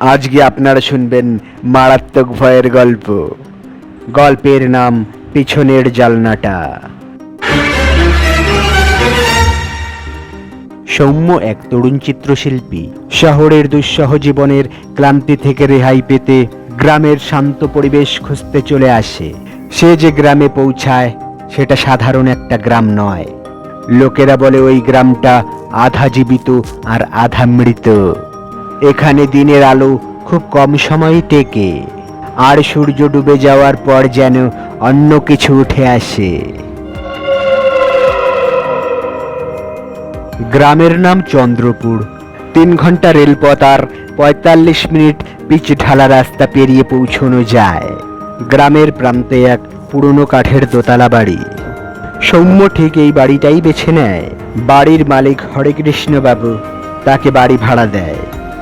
আজকে আপনারা শুনবেন মারাত্মক ভয়ের গল্প। গল্পের নাম পিছনের জালনাটা। সৌম্য এক তরুণ চিত্রশিল্পী, শহরের দুঃসহ জীবনের ক্লান্তি থেকে রেহাই পেতে গ্রামের শান্ত পরিবেশ খুঁজতে চলে আসে। সে যে গ্রামে পৌঁছায়, সেটা সাধারণ একটা গ্রাম নয়। লোকেরা বলে ওই গ্রামটা আধা জীবিত আর আধা মৃত। এখানে দিনের আলো খুব কম সময় টেকে। আর সূর্য ডুবে যাওয়ার পর যেন অন্য কিছু উঠে আসে। গ্রামের নাম চন্দ্রপুর। তিন ঘণ্টা রেলপথ আর পঁয়তাল্লিশ মিনিট পিচ ঢালা রাস্তা পেরিয়ে পৌঁছানো যায়। গ্রামের প্রান্তে এক পুরনো কাঠের দোতলা বাড়ি। সৌম্য ঠিক এই বাড়িটাই বেছে নেয়। বাড়ির মালিক হরেকৃষ্ণবাবু তাকে বাড়ি ভাড়া দেয়।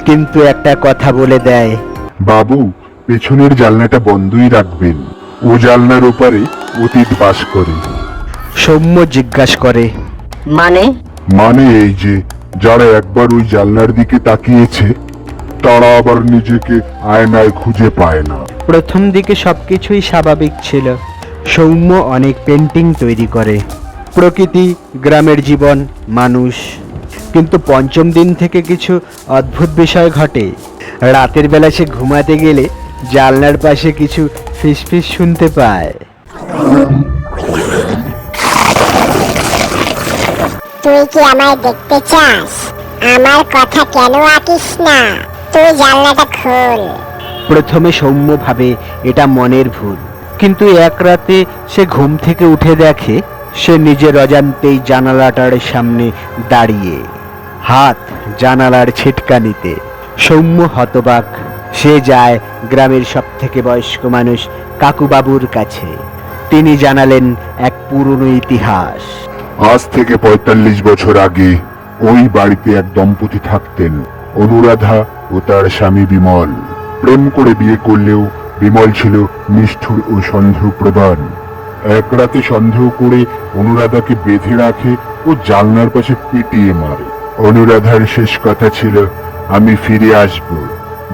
কিন্তু একটা কথা বলে দেয়। বাবু পেছনের জানলাটা বন্ধই রাখবেন। ও জানলার ওপারে অতীত বাস করে। সৌম্য জিজ্ঞাসা করে মানে? মানে এই যে যারা একবার ওই জানলার দিকে তাকিয়েছে তারা আবার নিজেকে আয়নায় খুঁজে পায় না। প্রথম দিকে সবকিছুই স্বাভাবিক ছিল। সৌম্য অনেক পেন্টিং তৈরি করে। প্রকৃতি গ্রামের জীবন মানুষ। কিন্তু পঞ্চম দিন থেকে কিছু অদ্ভুত বিষয় ঘটে। রাতের বেলা সে ঘুমাতে গেলে জানলার পাশে কিছু ফিসফিস শুনতে পায়। তুই কি আমায় দেখতে চাস? আমার কথা কেন আঁকিস না? তুই জানলাটা খোল। প্রথমে সৌম্য ভাবে এটা মনের ভুল। কিন্তু এক রাতে সে ঘুম থেকে উঠে দেখে সে নিজের অজান্তেই জানালাটার সামনে দাঁড়িয়ে। হাত জানালার ছিটকানিতে। সৌম্য হতবাক, সে যায় গ্রামের সব থেকে বয়স্ক মানুষ কাকুবাবুর কাছে। তিনি জানালেন এক পুরনো ইতিহাস। আজ থেকে পঁয়তাল্লিশ বছর আগে ওই বাড়িতে এক দম্পতি থাকতেন, অনুরাধা ও তার স্বামী বিমল। প্রেম করে বিয়ে করলেও বিমল ছিল নিষ্ঠুর ও সন্দেহপ্রবণ এক রাতে সন্দেহ করে অনুরাধাকে বেঁধে রাখে ও জানলার পাশে পিটিয়ে মারে। অনুরাধার শেষ কথা ছিল, আমি ফিরে আসব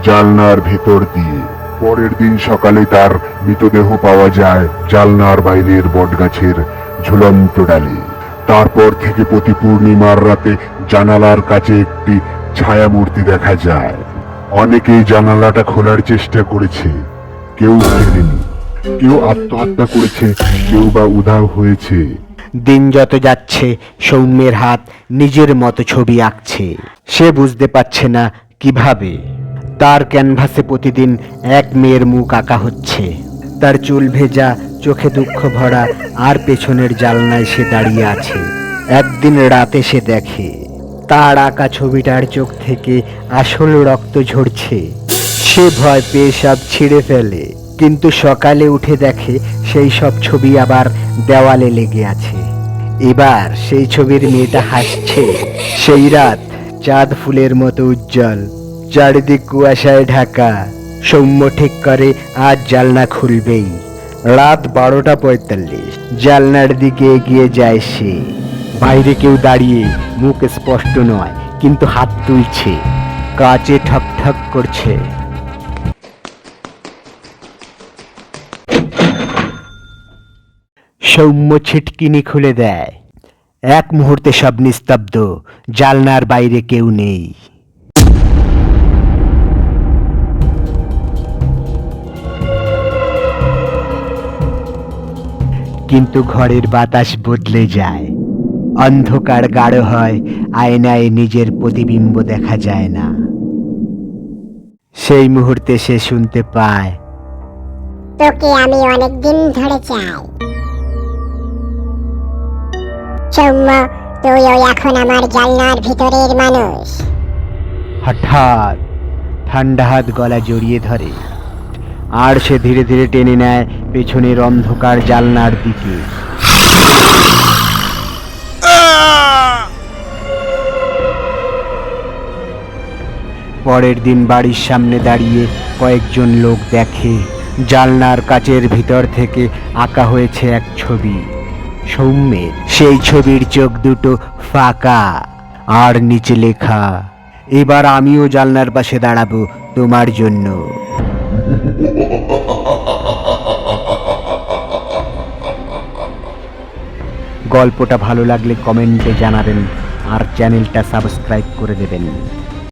জানলার ভেতর দিয়ে। পরের দিন সকালে তার মৃতদেহ পাওয়া যায় জানলার বাইরের বটগাছের ঝুলন্ত ডালে। তারপর থেকে প্রতি পূর্ণিমার রাতে জানালার কাছে একটি ছায়ামূর্তি দেখা যায়। অনেকেই জানালাটা খোলার চেষ্টা করেছে, কেউ কেউ আত্মহত্যা করেছে, কেউ বা উধাও হয়েছে। দিন যত যাচ্ছে, সৌম্যের হাত নিজের মতো ছবি আঁকছে। সে বুঝতে পারছে না কীভাবে। তার ক্যানভাসে প্রতিদিন এক মেয়ের মুখ আঁকা হচ্ছে। তার চুল ভেজা, চোখে দুঃখ ভরা, আর পেছনের জালনায় সে দাঁড়িয়ে আছে। একদিন রাতে সে দেখে, তার আঁকা ছবিটার চোখ থেকে আসল রক্ত ঝরছে। সে ভয় পেয়ে সব ছিঁড়ে ফেলে, কিন্তু সকালে উঠে দেখে সেই সব ছবি আবার দেওয়ালে লেগে আছে। এবার সেই ছবির মেয়েটা হাসছে। সেই রাত চাঁদ ফুলের মতো উজ্জ্বল, চারিদিক কুয়াশায় ঢাকা। সৌম্য ঠিক করে, আজ জালনা খুলবেই। রাত বারোটা পঁয়তাল্লিশ, জালনার দিকে এগিয়ে যায় সে। বাইরে কেউ দাঁড়িয়ে মুখ স্পষ্ট নয়, কিন্তু হাত তুলছে। কাচে ঠক ঠক করছে। সৌম্য ছিটকিনি খুলে দেয়। এক মুহূর্তে সব নিস্তব্ধ জালনার বাইরে কেউ নেই। কিন্তু ঘরের বাতাস বদলে যায়। অন্ধকার গাঢ় হয়, আয়নায় নিজের প্রতিবিম্ব দেখা যায় না। সেই মুহূর্তে সে শুনতে পায়, তোকে আমি অনেক দিন ধরে চাই। সৌম্য তুই ওই এখন আমার জানলার ভিতরের মানুষ। হঠাৎ ঠান্ডা হাত গলা জড়িয়ে ধরে। আর সে ধীরে ধীরে টেনে নেয় পেছনের অন্ধকার জালনার দিকে। পরের দিন বাড়ির সামনে দাঁড়িয়ে কয়েকজন লোক দেখে, জালনার কাচের ভিতর থেকে আঁকা হয়েছে এক ছবি। সৌম্যের সেই ছবির চোখ দুটো ফাঁকা, আর নিচে লেখা, এবার আমিও জানলার পাশে দাঁড়াবো তোমার জন্য। গল্পটা ভালো লাগলে কমেন্টে জানাবেন আর চ্যানেলটা সাবস্ক্রাইব করে দেবেন।